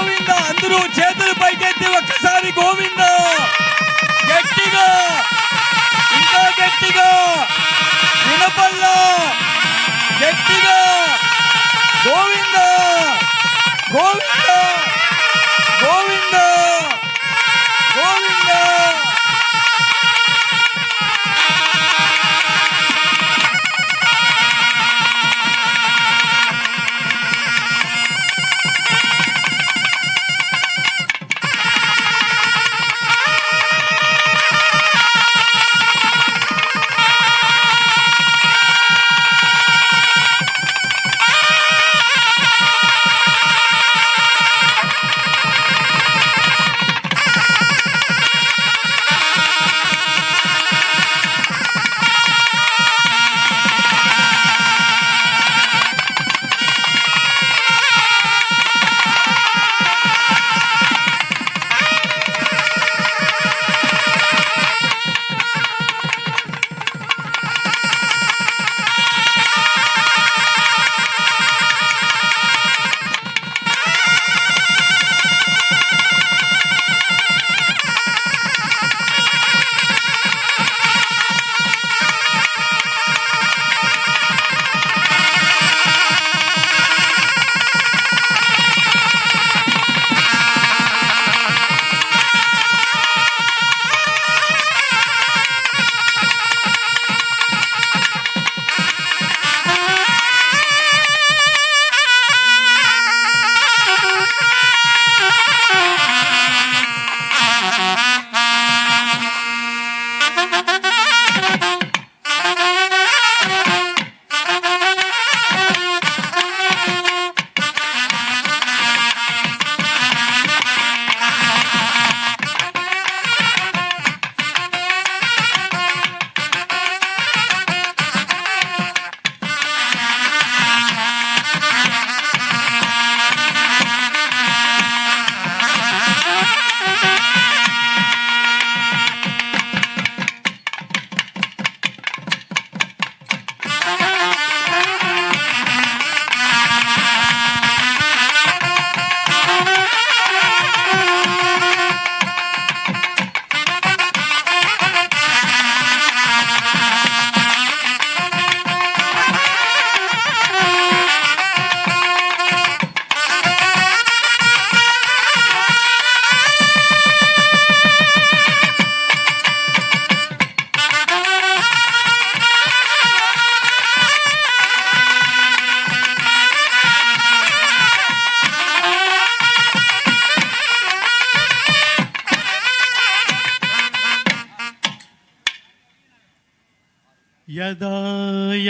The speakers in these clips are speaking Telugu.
గోవింద అందరూ చేతులు పైకెత్తి ఒక్కసారి గోవింద. గట్టిగా ఇంకా గట్టిగా వినపల్లా గట్టిగా గోవింద గోవింద గోవిందా.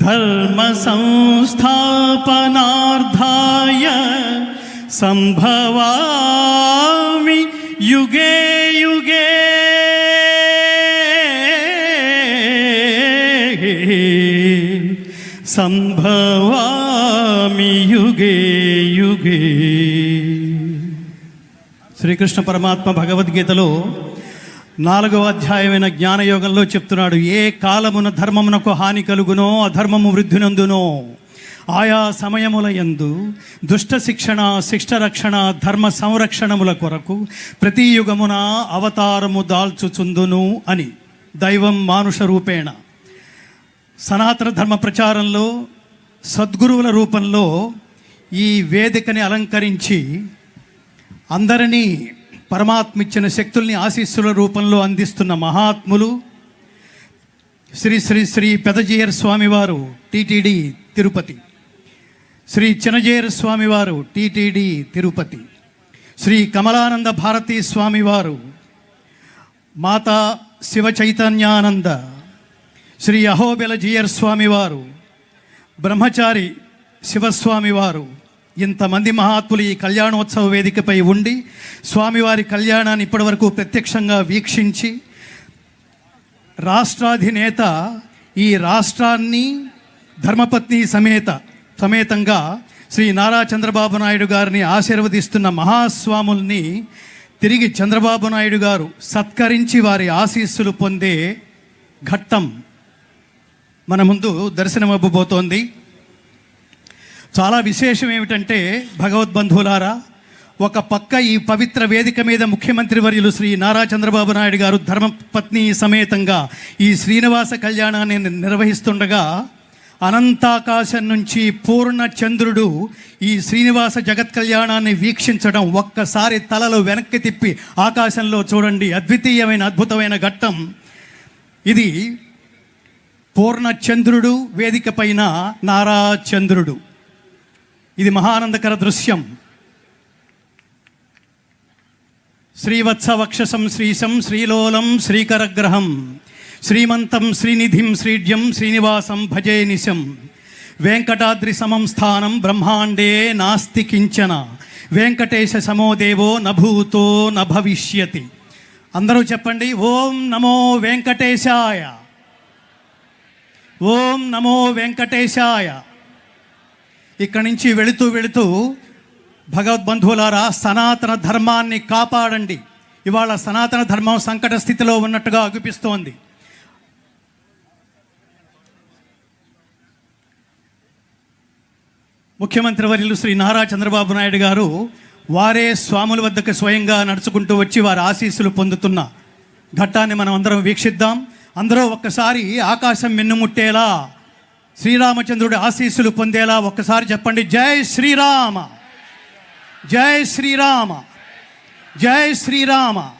धर्मसंस्थापनार्थाय सम्भवामि युगे युगे సంభవామి యుగే యుగే శ్రీకృష్ణ పరమాత్మ భగవద్గీతలో నాలుగవ అధ్యాయమైన జ్ఞానయోగంలో చెప్తున్నాడు ఏ కాలమున ధర్మమునకు హాని కలుగునో అధర్మము వృద్ధినందునో ఆయా సమయముల యందు దుష్ట శిక్షణ శిష్ట రక్షణ ధర్మ సంరక్షణముల కొరకు ప్రతి యుగమున అవతారము దాల్చుచుందును అని. దైవం మానుష రూపేణ. సనాతన ధర్మ ప్రచారంలో సద్గురువుల రూపంలో ఈ వేదికని అలంకరించి అందరినీ పరమాత్మ ఇచ్చిన శక్తుల్ని ఆశీస్సుల రూపంలో అందిస్తున్న మహాత్ములు శ్రీ శ్రీ శ్రీ పెదజేయర్ స్వామివారు టిటిడి తిరుపతి. శ్రీ చినజీయర్ స్వామివారు టిటిడి తిరుపతి. శ్రీ కమలానంద భారతీ స్వామివారు మాతా శివ చైతన్యానంద. శ్రీ అహోబెల జీయర్ స్వామివారు బ్రహ్మచారి శివస్వామివారు. ఇంతమంది మహాత్ములు ఈ కళ్యాణోత్సవ వేదికపై ఉండి స్వామివారి కళ్యాణాన్ని ఇప్పటివరకు ప్రత్యక్షంగా వీక్షించి రాష్ట్రాధినేత ఈ రాష్ట్రాన్ని ధర్మపత్ని సమేత సమేతంగా శ్రీ నారా చంద్రబాబు నాయుడు గారిని ఆశీర్వదిస్తున్న మహాస్వాముల్ని తిరిగి చంద్రబాబు నాయుడు గారు సత్కరించి వారి ఆశీస్సులు పొందే ఘట్టం మన ముందు దర్శనమవ్వబోతోంది. చాలా విశేషం ఏమిటంటే భగవద్బంధువులారా ఒక పక్క ఈ పవిత్ర వేదిక మీద ముఖ్యమంత్రి వర్యులు శ్రీ నారా చంద్రబాబు నాయుడు గారు ధర్మపత్ని సమేతంగా ఈ శ్రీనివాస కళ్యాణాన్ని నిర్వహిస్తుండగా అనంతాకాశం నుంచి పూర్ణ చంద్రుడు ఈ శ్రీనివాస జగత్ కళ్యాణాన్ని వీక్షించడం ఒక్కసారి తలలో వెనక్కి తిప్పి ఆకాశంలో చూడండి. అద్వితీయమైన అద్భుతమైన ఘట్టం. ఇది పూర్ణ చంద్రుడు వేదిక పైన నారా చంద్రుడు. ఇది మహానందకర దృశ్యం. శ్రీవత్స వక్షసం శ్రీశం శ్రీలోలం శ్రీకరగ్రహం శ్రీమంతం శ్రీనిధిం శ్రీడ్యం శ్రీనివాసం భజే నిశం. వెంకటాద్రి సమం స్థానం బ్రహ్మాండే నాస్తి కించన. వెంకటేశ సమో దేవో నభూతో నభవిష్యతి అందరూ చెప్పండి ఓం నమో వెంకటేశాయ. ఓం నమో వెంకటేశాయ. ఇక్కడి నుంచి వెళుతూ వెళుతూ భగవద్బంధువులారా సనాతన ధర్మాన్ని కాపాడండి. ఇవాళ సనాతన ధర్మం సంకట స్థితిలో ఉన్నట్టుగా అగుపిస్తోంది. ముఖ్యమంత్రి వర్యులు శ్రీ నారా చంద్రబాబు నాయుడు గారు వారే స్వాముల వద్దకు స్వయంగా నడుచుకుంటూ వచ్చి వారి ఆశీస్సులు పొందుతున్న ఘట్టాన్ని మనం అందరం వీక్షిద్దాం. అందరూ ఒక్కసారి ఆకాశం మిన్నుముట్టేలా శ్రీరామచంద్రుడి ఆశీస్సులు పొందేలా ఒక్కసారి చెప్పండి. జై శ్రీరామ. జై శ్రీరామ. జై శ్రీరామ.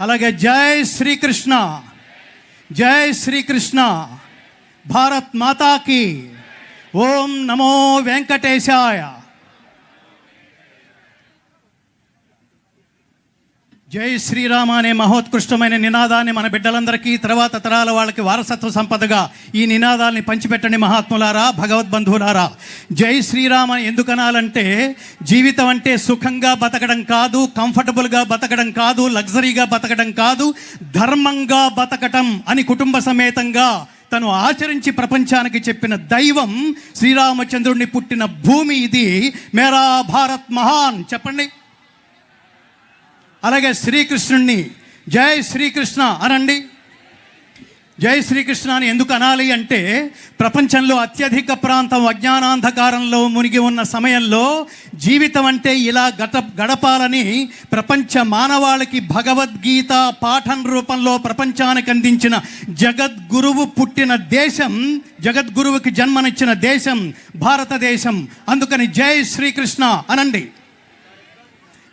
అలాగే జై శ్రీకృష్ణ. జై శ్రీకృష్ణ. భారత్ మాతాకి. ఓం నమో వెంకటేశాయ. జై శ్రీరామ అనే మహోత్కృష్టమైన నినాదాన్ని మన బిడ్డలందరికీ తర్వాత తరాల వాళ్ళకి వారసత్వ సంపదగా ఈ నినాదాల్ని పంచిపెట్టండి మహాత్ములారా భగవద్బంధువులారా. జై శ్రీరామ ఎందుకనాలంటే జీవితం అంటే సుఖంగా బతకడం కాదు కంఫర్టబుల్గా బతకడం కాదు లగ్జరీగా బతకడం కాదు ధర్మంగా బతకటం అని కుటుంబ సమేతంగా తను ఆచరించి ప్రపంచానికి చెప్పిన దైవం శ్రీరామచంద్రుడిని పుట్టిన భూమి ఇది. మేరా భారత్ మహాన్. చెప్పండి. అలాగే శ్రీకృష్ణుణ్ణి జై శ్రీకృష్ణ అనండి. జై శ్రీకృష్ణ అని ఎందుకు అనాలి అంటే ప్రపంచంలో అత్యధిక ప్రాంతం అజ్ఞానాంధకారంలో మునిగి ఉన్న సమయంలో జీవితం అంటే ఇలా గట గడపాలని ప్రపంచ మానవాళికి భగవద్గీత పాఠం రూపంలో ప్రపంచానికి అందించిన జగద్గురువు పుట్టిన దేశం జగద్గురువుకి జన్మనిచ్చిన దేశం భారతదేశం. అందుకని జై శ్రీకృష్ణ అనండి.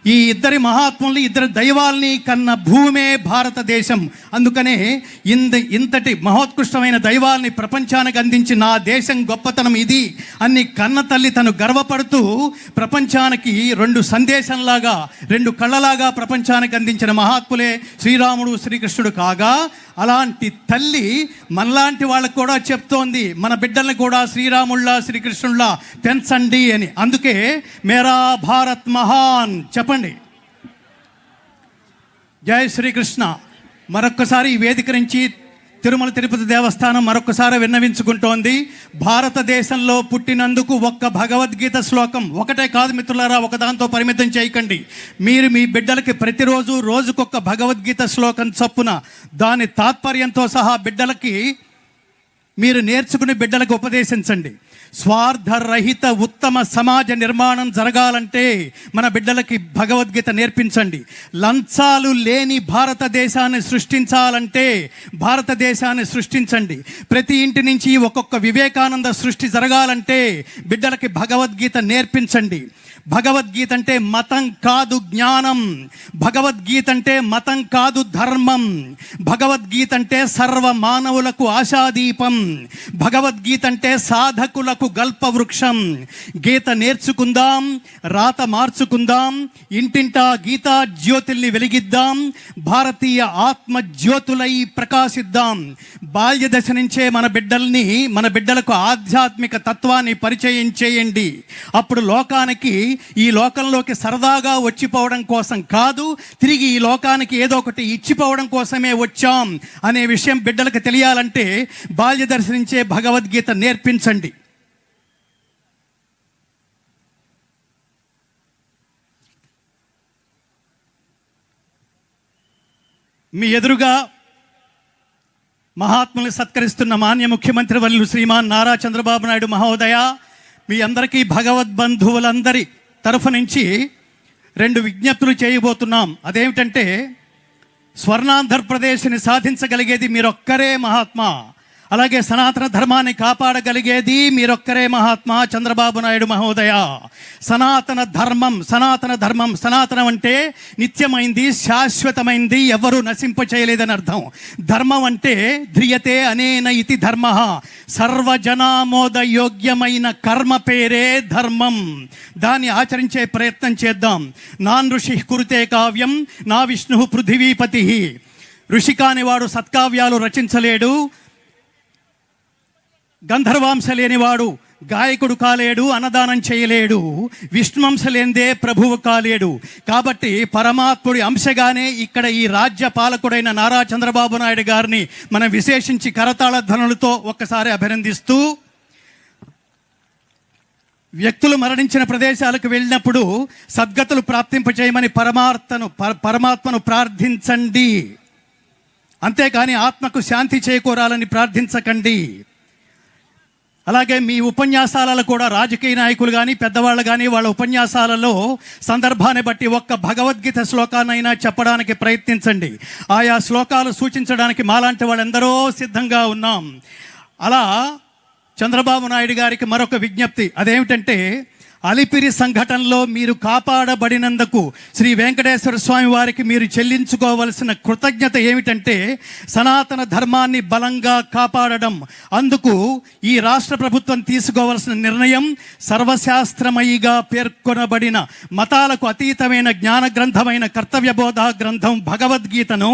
ఈ ఇద్దరి మహాత్ముల్ని ఇద్దరు దైవాల్ని కన్న భూమే భారతదేశం. అందుకనే ఇంత ఇంతటి మహోత్కృష్టమైన దైవాల్ని ప్రపంచానికి అందించి నా దేశం గొప్పతనం ఇది అన్ని కన్న తల్లి తను గర్వపడుతూ ప్రపంచానికి రెండు సందేశంలాగా రెండు కళ్ళలాగా ప్రపంచానికి అందించిన మహాత్ములే శ్రీరాముడు శ్రీకృష్ణుడు కాగా అలాంటి తల్లి మనలాంటి వాళ్ళకు కూడా చెప్తోంది. మన బిడ్డల్ని కూడా శ్రీరాముళ్ళ శ్రీకృష్ణుళ్ళ పెంచండి అని. అందుకే మేరా భారత్ మహాన్ చెప్పండి. జై శ్రీకృష్ణ. మరొక్కసారి ఈ వేదిక నుంచి తిరుమల తిరుపతి దేవస్థానం మరొకసారి విన్నవించుకుంటోంది. భారతదేశంలో పుట్టినందుకు ఒక్క భగవద్గీత శ్లోకం ఒకటే కాదు మిత్రులారా ఒకదాంతో పరిమితం చేయకండి. మీరు మీ బిడ్డలకి ప్రతిరోజు రోజుకొక భగవద్గీత శ్లోకం చొప్పున దాని తాత్పర్యంతో సహా బిడ్డలకి మీరు నేర్చుకుని బిడ్డలకు ఉపదేశించండి. స్వార్థరహిత ఉత్తమ సమాజ నిర్మాణం జరగాలంటే మన బిడ్డలకి భగవద్గీత నేర్పించండి. లంచాలు లేని భారతదేశాన్ని సృష్టించాలంటే భారతదేశాన్ని సృష్టించండి. ప్రతి ఇంటి నుంచి ఒక్కొక్క వివేకానంద సృష్టి జరగాలంటే బిడ్డలకి భగవద్గీత నేర్పించండి. భగవద్గీత అంటే మతం కాదు జ్ఞానం. భగవద్గీత అంటే మతం కాదు ధర్మం. భగవద్గీత అంటే సర్వ మానవులకు ఆశాదీపం. భగవద్గీత అంటే సాధకులకు గల్పవృక్షం. గీత నేర్చుకుందాం రాత మార్చుకుందాం ఇంటింటా గీతా జ్యోతుల్ని వెలిగిద్దాం భారతీయ ఆత్మ జ్యోతులై ప్రకాశిద్దాం. బాల్య దశ నుంచే మన బిడ్డల్ని మన బిడ్డలకు ఆధ్యాత్మిక తత్వాన్ని పరిచయం చేయండి. అప్పుడు లోకానికి ఈ లోకంలోకి సరదాగా వచ్చిపోవడం కోసం కాదు తిరిగి ఈ లోకానికి ఏదో ఒకటి ఇచ్చిపోవడం కోసమే వచ్చాం అనే విషయం బిడ్డలకు తెలియాలంటే బాల్య దర్శనించే భగవద్గీత నేర్పించండి. మీ ఎదురుగా మహాత్ములు సత్కరిస్తున్న మాన్య ముఖ్యమంత్రి వర్యులు శ్రీమాన్ నారా చంద్రబాబు నాయుడు మహోదయ మీ అందరికీ భగవద్బంధువులందరి తరఫు నుంచి రెండు విజ్ఞప్తులు చేయబోతున్నాం. అదేమిటంటే స్వర్ణాంధ్రప్రదేశ్ని సాధించగలిగేది మీరొక్కరే మహాత్మా. అలాగే సనాతన ధర్మాన్ని కాపాడగలిగేది మీరొక్కరే మహాత్మా చంద్రబాబు నాయుడు మహోదయ. సనాతన ధర్మం సనాతన ధర్మం సనాతనం అంటే నిత్యమైంది శాశ్వతమైంది ఎవరు నశింప చేయలేదని అర్థం. ధర్మం అంటే ధ్రియతే అనేన ఇది ధర్మ. సర్వజనామోద యోగ్యమైన కర్మ పేరే ధర్మం. దాన్ని ఆచరించే ప్రయత్నం చేద్దాం. నాన్ ఋషి కురుతే కావ్యం నా విష్ణు పృథివీపతి. ఋషి కానివాడు సత్కావ్యాలు రచించలేడు గంధర్వాంశ లేనివాడు గాయకుడు కాలేడు అన్నదానం చేయలేడు విష్ణువంశ లేనిదే ప్రభువు కాలేడు. కాబట్టి పరమాత్ముడి అంశగానే ఇక్కడ ఈ రాజ్య పాలకుడైన నారా చంద్రబాబు నాయుడు గారిని మనం విశేషించి కరతాళ ధ్వనులతో ఒక్కసారి అభినందిస్తూ వ్యక్తులు మరణించిన ప్రదేశాలకు వెళ్ళినప్పుడు సద్గతులు ప్రాప్తింపచేయమని పరమార్థను పరమాత్మను ప్రార్థించండి. అంతేకాని ఆత్మకు శాంతి చేకూరాలని ప్రార్థించకండి. అలాగే మీ ఉపన్యాసాలలో కూడా రాజకీయ నాయకులు కానీ పెద్దవాళ్ళు కానీ వాళ్ళ ఉపన్యాసాలలో సందర్భాన్ని బట్టి ఒక్క భగవద్గీత శ్లోకాన్నైనా చెప్పడానికి ప్రయత్నించండి. ఆయా శ్లోకాలు సూచించడానికి మాలాంటి వాళ్ళందరూ సిద్ధంగా ఉన్నాం. అలా చంద్రబాబు నాయుడు గారికి మరొక విజ్ఞప్తి. అదేమిటంటే అలిపిరి సంఘటనలో మీరు కాపాడబడినందుకు శ్రీ వెంకటేశ్వర స్వామి వారికి మీరు చెల్లించుకోవలసిన కృతజ్ఞత ఏమిటంటే సనాతన ధర్మాన్ని బలంగా కాపాడడం. అందుకు ఈ రాష్ట్ర ప్రభుత్వం తీసుకోవలసిన నిర్ణయం సర్వశాస్త్రమయిగా పేర్కొనబడిన మతాలకు అతీతమైన జ్ఞాన గ్రంథమైన కర్తవ్యబోధ గ్రంథం భగవద్గీతను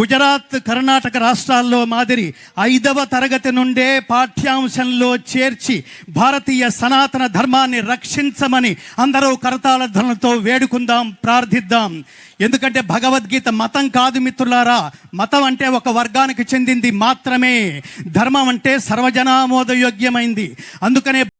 గుజరాత్ కర్ణాటక రాష్ట్రాల్లో మాదిరి ఐదవ తరగతి నుండే పాఠ్యాంశంలో చేర్చి భారతీయ సనాతన ధర్మాన్ని రక్షించమని అందరూ కరతాళ ధ్వనులతో వేడుకుందాం ప్రార్థిద్దాం. ఎందుకంటే భగవద్గీత మతం కాదు మిత్రులారా. మతం అంటే ఒక వర్గానికి చెందింది మాత్రమే. ధర్మం అంటే సర్వజనామోదయోగ్యమైంది. అందుకనే